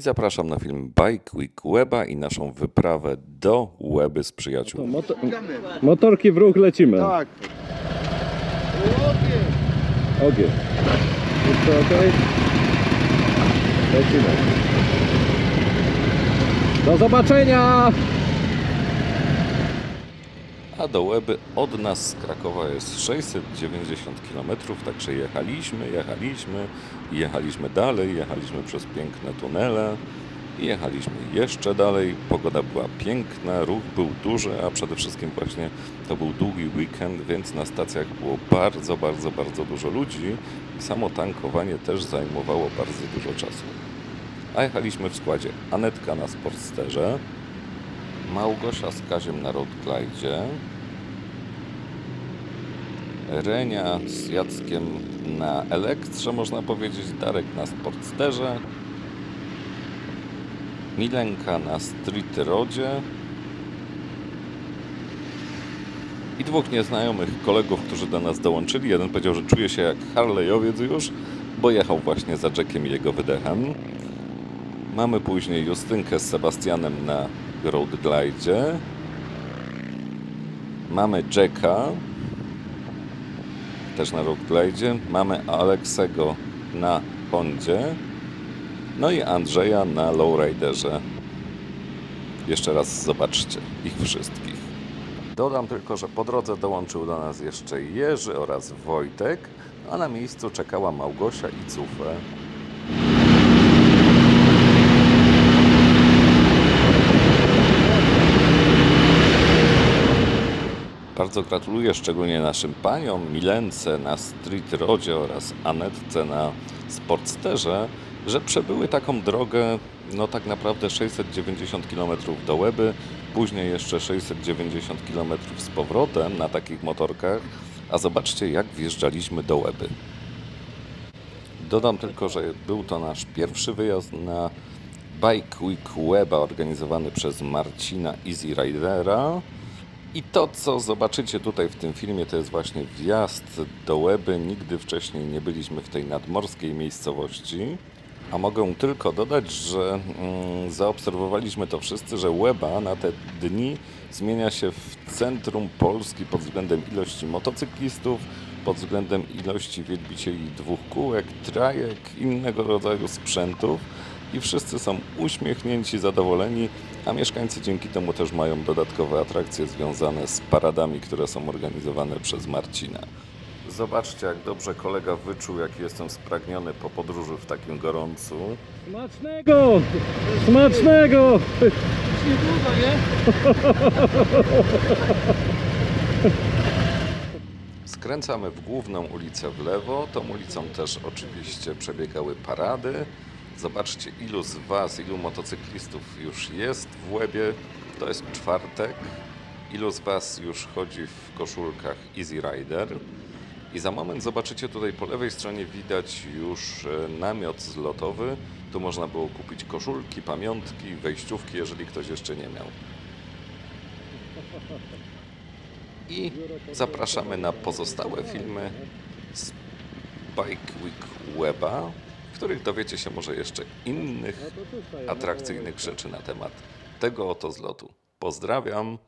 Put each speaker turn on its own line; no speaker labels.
i zapraszam na film Bike Week Weba i naszą wyprawę do Łeby z przyjaciółmi.
Moto motorki w ruch lecimy.
Tak.
Ogień. Wszystko ok? Lecimy. Do zobaczenia!
A do Łeby od nas z Krakowa jest 690 km, także jechaliśmy, jechaliśmy, jechaliśmy dalej, jechaliśmy przez piękne tunele, jechaliśmy jeszcze dalej. Pogoda była piękna, ruch był duży, a przede wszystkim właśnie to był długi weekend, więc na stacjach było bardzo, bardzo, bardzo dużo ludzi i samo tankowanie też zajmowało bardzo dużo czasu. A jechaliśmy w składzie Anetka na Sportsterze, Małgosia z Kaziem na Roadglide, Renia z Jackiem na Elektrze, można powiedzieć, Darek na Sportsterze, Milenka na Street Rodzie i dwóch nieznajomych kolegów, którzy do nas dołączyli. Jeden powiedział, że czuje się jak Harleyowiec już, bo jechał właśnie za Jackiem i jego wydechem. Mamy później Justynkę z Sebastianem na Road Glide. Mamy Jacka też na Road Glide. Mamy Aleksego na Hondzie. No i Andrzeja na Lowriderze. Jeszcze raz zobaczcie ich wszystkich. Dodam tylko, że po drodze dołączył do nas jeszcze Jerzy oraz Wojtek, a na miejscu czekała Małgosia i Cufę. Bardzo gratuluję szczególnie naszym paniom Milence na Street Rodzie oraz Anetce na Sportsterze, że przebyły taką drogę, no tak naprawdę 690 km do Łeby, później jeszcze 690 km z powrotem na takich motorkach, a zobaczcie jak wjeżdżaliśmy do Łeby. Dodam tylko, że był to nasz pierwszy wyjazd na Bike Week Weba organizowany przez Marcina Easy Ridera. I to, co zobaczycie tutaj w tym filmie, to jest właśnie wjazd do Łeby. Nigdy wcześniej nie byliśmy w tej nadmorskiej miejscowości. A mogę tylko dodać, że mm, zaobserwowaliśmy to wszyscy, że Łeba na te dni zmienia się w centrum Polski pod względem ilości motocyklistów, pod względem ilości wielbicieli dwóch kółek, trajek, innego rodzaju sprzętów i wszyscy są uśmiechnięci, zadowoleni, a mieszkańcy dzięki temu też mają dodatkowe atrakcje związane z paradami, które są organizowane przez Marcina. Zobaczcie, jak dobrze kolega wyczuł, jak jestem spragniony po podróży w takim gorącu.
Smacznego! Smacznego!
Niedługo, nie?
Skręcamy w główną ulicę w lewo. Tą ulicą też oczywiście przebiegały parady. Zobaczcie, ilu z Was, ilu motocyklistów już jest w Łebie. To jest czwartek. Ilu z Was już chodzi w koszulkach Easy Rider. I za moment zobaczycie tutaj po lewej stronie widać już e, namiot zlotowy. Tu można było kupić koszulki, pamiątki, wejściówki, jeżeli ktoś jeszcze nie miał. I zapraszamy na pozostałe filmy z Bike Week Weba, w których dowiecie się może jeszcze innych atrakcyjnych rzeczy na temat tego oto zlotu. Pozdrawiam!